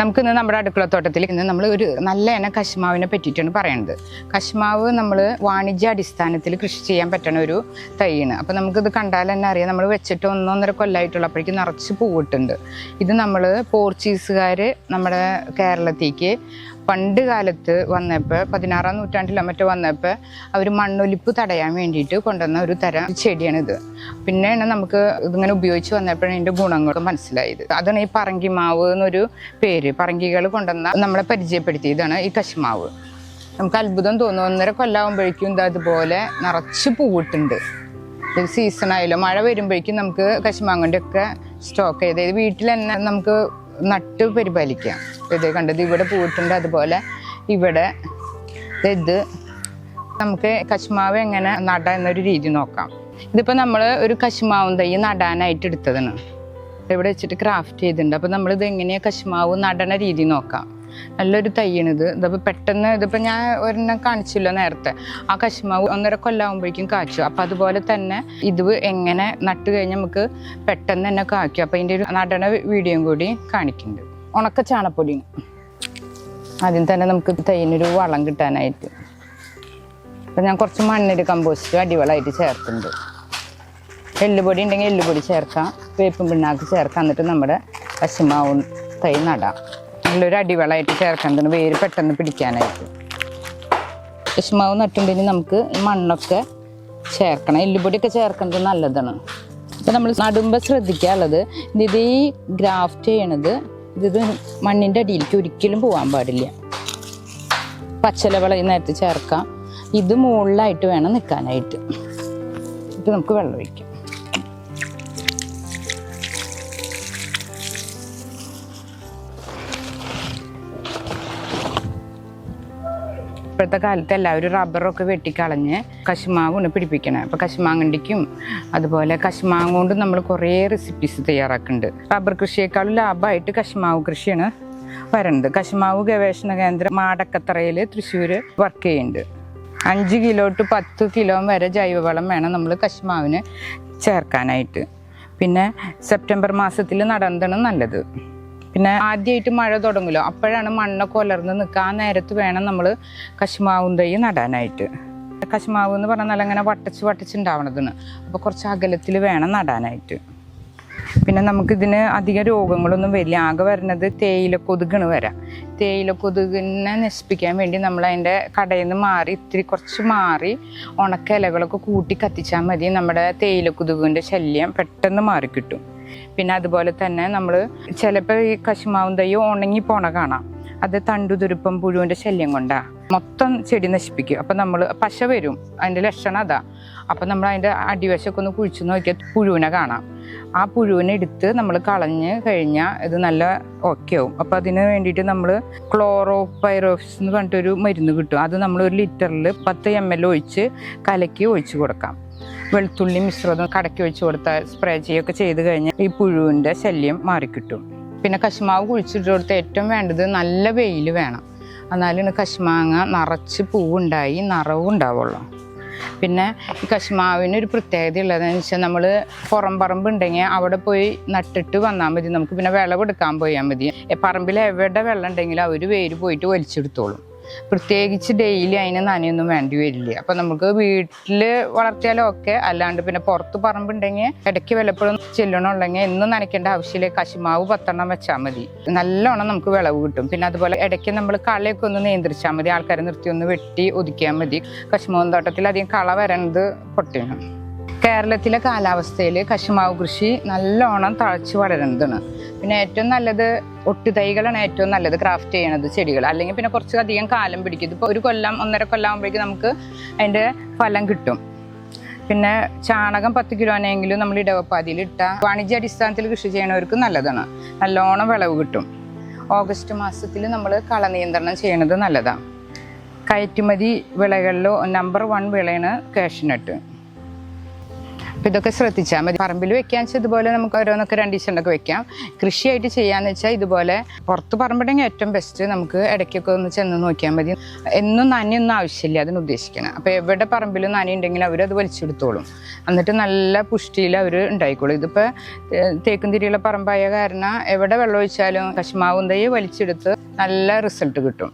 നമുക്കിന്ന് നമ്മുടെ അടുക്കളത്തോട്ടത്തിൽ ഇന്ന് നമ്മൾ ഒരു നല്ല ഇനം കശുമാവിനെ പറ്റിയിട്ടാണ് പറയുന്നത് കശുമാവ് നമ്മൾ വാണിജ്യ അടിസ്ഥാനത്തിൽ കൃഷി ചെയ്യാൻ പറ്റണ ഒരു തൈയാണ്. അപ്പോൾ നമുക്കിത് കണ്ടാൽ തന്നെ അറിയാം. നമ്മൾ വെച്ചിട്ട് ഒന്നൊന്നര കൊല്ലമായിട്ടുള്ളപ്പോഴേക്കും നിറച്ച് പൂവിട്ടുണ്ട്. ഇത് നമ്മൾ പോർച്ചുഗീസുകാർ നമ്മുടെ കേരളത്തേക്ക് പണ്ട് കാലത്ത് വന്നപ്പോൾ പതിനാറാം നൂറ്റാണ്ടിലോ മറ്റോ വന്നപ്പോൾ അവർ മണ്ണൊലിപ്പ് തടയാൻ വേണ്ടിയിട്ട് കൊണ്ടുവന്ന ഒരു തരം ചെടിയാണിത്. പിന്നെയാണ് നമുക്ക് ഇതിങ്ങനെ ഉപയോഗിച്ച് വന്നപ്പോഴാണ് ഇതിന്റെ ഗുണങ്ങൾ മനസ്സിലായത്. അതാണ് ഈ പറങ്കിമാവ് എന്നൊരു പേര്. പറങ്കികൾ കൊണ്ടുവന്ന നമ്മളെ പരിചയപ്പെടുത്തിയതാണ് ഈ കശുമാവ്. നമുക്ക് അത്ഭുതം തോന്നും. ഒന്നര കൊല്ലാകുമ്പോഴേക്കും ഇത് അതുപോലെ നിറച്ച് പൂവിട്ടുണ്ട്. സീസണായാലും മഴ വരുമ്പോഴേക്കും നമുക്ക് കശുമാങ്ങന്റെ ഒക്കെ സ്റ്റോക്ക് ചെയ്ത് വീട്ടിൽ തന്നെ നമുക്ക് നട്ട് പരിപാലിക്കാം ഇത് കണ്ടത് ഇവിടെ പൂട്ടുണ്ട്. അതുപോലെ ഇവിടെ ഇത് നമുക്ക് കശുമാവ് എങ്ങനെ നട എന്നൊരു രീതി നോക്കാം. ഇതിപ്പോൾ നമ്മൾ ഒരു കശുമാവും തൈ നടാനായിട്ട് എടുത്തതാണ്. ഇവിടെ വെച്ചിട്ട് ക്രാഫ്റ്റ് ചെയ്തിട്ടുണ്ട്. അപ്പോൾ നമ്മളിത് എങ്ങനെയാണ് കശുമാവ് നടണ രീതി നോക്കാം. നല്ലൊരു തയ്യണിത്. ഇതിപ്പോൾ പെട്ടെന്ന് ഇതിപ്പോൾ ഞാൻ ഒരെണ്ണം കാണിച്ചില്ല നേരത്തെ. ആ കശുമാവ് ഒന്നര കൊല്ലാകുമ്പോഴേക്കും കാച്ചു അപ്പോൾ അതുപോലെ തന്നെ ഇത് എങ്ങനെ നട്ട് കഴിഞ്ഞ് നമുക്ക് പെട്ടെന്ന് തന്നെ കാക്കും അപ്പോൾ അതിന്റെ ഒരു നടണ വീഡിയോയും കൂടി കാണിക്കുന്നുണ്ട്. ഉണക്ക ചാണപ്പൊടിയാണ് ആദ്യം തന്നെ നമുക്ക് തൈനൊരു വളം കിട്ടാനായിട്ട്. അപ്പം ഞാൻ കുറച്ച് മണ്ണിട്ട് കമ്പോസ്റ്റ് അടിവളമായിട്ട് ചേർക്കുന്നുണ്ട് എല്ലുപൊടി ഉണ്ടെങ്കിൽ എല്ലുപൊടി ചേർക്കാം. വേപ്പും പിണ്ണാക്ക് ചേർക്കാം. എന്നിട്ട് നമ്മുടെ കശുമാവും തൈ നടാം. നല്ലൊരു അടിവളമായിട്ട് ചേർക്കേണ്ടത് വേര് പെട്ടെന്ന് പിടിക്കാനായിട്ട്. കശുമാവ് നട്ടുണ്ടെങ്കിൽ നമുക്ക് ഈ മണ്ണൊക്കെ ചേർക്കണം. എല്ലുപൊടിയൊക്കെ ചേർക്കുന്നത് നല്ലതാണ്. അപ്പം നമ്മൾ നടുമ്പോൾ ശ്രദ്ധിക്കാനുള്ളത് ഇത് ഈ ഗ്രാഫ്റ്റ് ചെയ്യണത് ഇത് മണ്ണിന്റെ അടിയിലേക്ക് ഒരിക്കലും പോകാൻ പാടില്ല. പച്ചല ഈ നേരത്തെ ചേർക്കാം. ഇത് മുകളിലായിട്ട് വേണം നിൽക്കാനായിട്ട്. ഇപ്പം നമുക്ക് വെള്ളം ഒഴിക്കാം. ഇപ്പോഴത്തെ കാലത്ത് എല്ലാവരും റബ്ബറൊക്കെ വെട്ടിക്കളഞ്ഞ് കശുമാവാണ് പിടിപ്പിക്കണേ. അപ്പോൾ കശുമാങ്ങണ്ടിക്കും അതുപോലെ കശുമാങ്ങ കൊണ്ട് നമ്മൾ കുറേ റെസിപ്പീസ് തയ്യാറാക്കുന്നുണ്ട് റബ്ബർ കൃഷിയേക്കാളും ലാഭമായിട്ട് കശുമാവ് കൃഷിയാണ് വരുന്നത് കശുമാവ് ഗവേഷണ കേന്ദ്രം മാടക്കത്തറയിൽ തൃശ്ശൂർ വർക്ക് ചെയ്യുന്നുണ്ട് അഞ്ച് കിലോ ടു പത്ത് കിലോ വരെ ജൈവവളം വേണം നമ്മൾ കശുമാവിന് ചേർക്കാനായിട്ട്. പിന്നെ സെപ്റ്റംബർ മാസത്തിൽ നടന്നതാണ് നല്ലത്. പിന്നെ ആദ്യമായിട്ട് മഴ തുടങ്ങുമല്ലോ അപ്പോഴാണ് മണ്ണൊക്കെ ഉലർന്ന് നിൽക്കുക. ആ നേരത്ത് വേണം നമ്മൾ കശുമാവും തൈ നടാനായിട്ട്. കശുമാവ് എന്ന് പറഞ്ഞാൽ അങ്ങനെ വട്ടച്ച് വട്ടച്ചുണ്ടാവണതാണ് അപ്പോൾ കുറച്ച് അകലത്തിൽ വേണം നടാനായിട്ട്. പിന്നെ നമുക്കിതിന് അധികം രോഗങ്ങളൊന്നും വരില്ല. ആകെ വരുന്നത് തേയില കൊതുകാണ് വരാം. തേയില കൊതുകിനെ നശിപ്പിക്കാൻ വേണ്ടി നമ്മൾ അതിന്റെ കടയിൽ നിന്ന് മാറി ഇത്തിരി കുറച്ച് മാറി ഉണക്ക ഇലകളൊക്കെ കൂട്ടി കത്തിച്ചാൽ മതി. നമ്മുടെ തേയില കൊതുകിന്റെ ശല്യം പെട്ടെന്ന് മാറിക്കിട്ടും. പിന്നെ അതുപോലെ തന്നെ നമ്മൾ ചിലപ്പോൾ ഈ കശുമാവും തൈ ഉണങ്ങി പോണ കാണാം. അത് തണ്ടുതുരുപ്പം പുഴുവിന്റെ ശല്യം കൊണ്ടാ. മൊത്തം ചെടി നശിപ്പിക്കും. അപ്പം നമ്മൾ പശ വരും. അതിന്റെ ലക്ഷണം അതാ. അപ്പം നമ്മൾ അതിന്റെ അടിവശമൊക്കെ ഒന്ന് കുഴിച്ചു നോക്കിയാൽ പുഴുവിനെ കാണാം. ആ പുഴുവിനെ എടുത്ത് നമ്മൾ കളഞ്ഞ് കഴിഞ്ഞാൽ ഇത് നല്ല ഓക്കെ ആവും. അപ്പം അതിന് വേണ്ടിയിട്ട് നമ്മൾ ക്ലോറോ പൈറോഫിസ് എന്ന് പറഞ്ഞിട്ടൊരു മരുന്ന് കിട്ടും. അത് നമ്മൾ ഒരു ലിറ്ററിൽ പത്ത് എം എൽ ഒഴിച്ച് കലക്കി ഒഴിച്ച് കൊടുക്കാം. വെളുത്തുള്ളി മിശ്രിതം കടക്കി ഒഴിച്ച് കൊടുത്താൽ സ്പ്രേ ചെയ്യുകയൊക്കെ ചെയ്ത് കഴിഞ്ഞാൽ ഈ പുഴുവിന്റെ ശല്യം മാറിക്കിട്ടും. പിന്നെ കശുമാവ് കുഴിച്ചിട്ട് കൊടുത്ത് ഏറ്റവും വേണ്ടത് നല്ല വെയിൽ വേണം. എന്നാലാണ് കശുമാങ്ങ നിറച്ച് പൂവുണ്ടായി നിറവും ഉണ്ടാവുള്ളൂ. പിന്നെ ഈ കശുമാവിന് ഒരു പ്രത്യേകത ഉള്ളതെന്ന് വെച്ചാൽ നമ്മൾ പുറം പറമ്പ് ഉണ്ടെങ്കിൽ അവിടെ പോയി നട്ടിട്ട് വന്നാൽ മതി. നമുക്ക് പിന്നെ വിളവെടുക്കാൻ പോയാൽ മതി. പറമ്പിൽ എവിടെ വെള്ളം ഉണ്ടെങ്കിലും അവർ വേര് പോയിട്ട് വലിച്ചെടുത്തോളും. പ്രത്യേകിച്ച് ഡെയിലി അതിന് നനയൊന്നും വേണ്ടി വരില്ല. അപ്പം നമുക്ക് വീട്ടിൽ വളർത്തിയാലും ഒക്കെ അല്ലാണ്ട് പിന്നെ പുറത്ത് പറമ്പുണ്ടെങ്കിൽ ഇടയ്ക്ക് വല്ലപ്പോഴും ചെല്ലണമുണ്ടെങ്കിൽ എന്നും നനയ്ക്കേണ്ട ആവശ്യമില്ല. കശുമാവ് പത്തെണ്ണം വെച്ചാൽ മതി. നല്ലോണം നമുക്ക് വിളവ് കിട്ടും. പിന്നെ അതുപോലെ ഇടയ്ക്ക് നമ്മൾ കളയൊക്കെ ഒന്ന് നിയന്ത്രിച്ചാൽ മതി. ആൾക്കാരെ നിർത്തി ഒന്ന് വെട്ടി ഒതുക്കിയാൽ മതി. കശുമാവും തോട്ടത്തിൽ അധികം കള വരണത് പൊട്ടിയാണ് കേരളത്തിലെ കാലാവസ്ഥയിൽ കശുമാവ് കൃഷി നല്ലോണം തഴച്ചു വളരുന്നതാണ്. പിന്നെ ഏറ്റവും നല്ലത് ഒട്ടുതൈകളാണ് ഏറ്റവും നല്ലത് ക്രാഫ്റ്റ് ചെയ്യണത് ചെടികൾ. അല്ലെങ്കിൽ പിന്നെ കുറച്ച് അധികം കാലം പിടിക്കും. ഇതിപ്പോൾ ഒരു കൊല്ലം ഒന്നര കൊല്ലം ആകുമ്പോഴേക്കും നമുക്ക് അതിന്റെ ഫലം കിട്ടും. പിന്നെ ചാണകം പത്ത് കിലോനെങ്കിലും നമ്മൾ ഇടവപ്പാതിയിൽ ഇട്ട വാണിജ്യ അടിസ്ഥാനത്തിൽ കൃഷി ചെയ്യണവർക്ക് നല്ലതാണ്. നല്ലോണം വിളവ് കിട്ടും. ഓഗസ്റ്റ് മാസത്തിൽ നമ്മൾ കള നിയന്ത്രണം ചെയ്യണത് നല്ലതാണ് കയറ്റുമതി വിളകളിലോ നമ്പർ വൺ വിളയാണ് കാഷ്നട്ട് അപ്പം ഇതൊക്കെ ശ്രദ്ധിച്ചാൽ മതി. പറമ്പിൽ വെക്കാൻ വെച്ചാൽ ഇതുപോലെ നമുക്ക് ഓരോന്നൊക്കെ രണ്ട് ദിവസമൊക്കെ വെക്കാം. കൃഷിയായിട്ട് ചെയ്യാന്ന് വെച്ചാൽ ഇതുപോലെ പുറത്ത് പറമ്പുണ്ടെങ്കിൽ ഏറ്റവും ബെസ്റ്റ് നമുക്ക് ഇടയ്ക്കൊക്കെ ഒന്ന് ചെന്ന് നോക്കിയാൽ മതി. എന്നും നനയൊന്നും ആവശ്യമില്ല അതിന് ഉദ്ദേശിക്കണം. അപ്പോൾ എവിടെ പറമ്പിലും നന ഉണ്ടെങ്കിൽ അവരത് വലിച്ചെടുത്തോളും. എന്നിട്ട് നല്ല പുഷ്ടിയിൽ അവർ ഉണ്ടായിക്കോളും. ഇതിപ്പോൾ തേക്കും തിരിയുള്ള പറമ്പായ കാരണം എവിടെ വെള്ളം ഒഴിച്ചാലും കശുമാവും തൈ വലിച്ചെടുത്ത് നല്ല റിസൾട്ട് കിട്ടും.